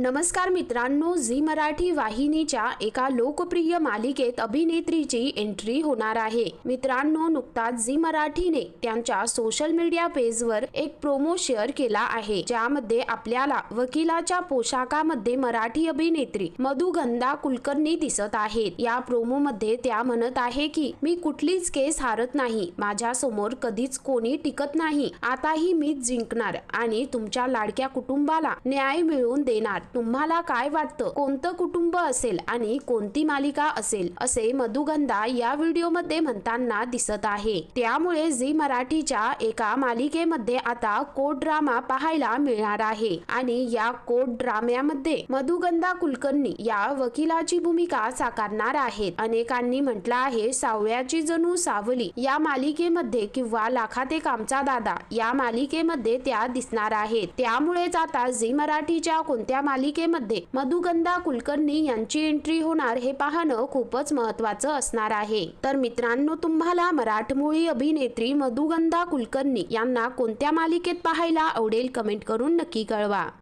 नमस्कार मित्रांनो झी मराठी वाहिनीच्या एका लोकप्रिय मालिकेत अभिनेत्रीची एंट्री होणार आहे. मित्रांनो नुकताच झी मराठीने त्यांच्या सोशल मीडिया पेजवर एक प्रोमो शेअर केला आहे. ज्यामध्ये आपल्याला वकिलाच्या पोशाखामध्ये मराठी अभिनेत्री मधुगंधा कुलकर्णी दिसत आहेत. या प्रोमो मध्ये त्या म्हणत आहे की मी कुठलीच केस हारत नाही. माझ्यासमोर कधीच कोणी टिकत नाही. आताही मीच जिंकणार आणि तुमच्या लाडक्या कुटुंबाला न्याय मिळवून देणार. तुम्हाला काय वाटतं? कोणतं कुटुंब असेल आणि कोणती मालिका असेल? असे मधुगंधा या व्हिडिओमध्ये म्हणताना दिसत आहे. त्यामुळे झी मराठीच्या एका मालिकेमध्ये आता कोट ड्रामा पाहायला मिळणार आहे. आणि या कोट ड्राम्यामध्ये मधुगंधा कुलकर्णी या वकिलाची भूमिका साकारणार आहेत. अनेकांनी म्हटलं आहे सावळ्याची जणू सावली या मालिकेमध्ये किंवा लाखाते कामचा दादा या मालिकेमध्ये त्या दिसणार आहेत. त्यामुळेच आता झी मराठीच्या कोणत्या मालिकेमध्ये मधुगंधा कुलकर्णी यांची एंट्री होणार हे पाहणं खूपच महत्वाचं असणार आहे. तर मित्रांनो तुम्हाला मराठमोळी अभिनेत्री मधुगंधा कुलकर्णी यांना कोणत्या मालिकेत पाहायला आवडेल कमेंट करून नक्की कळवा.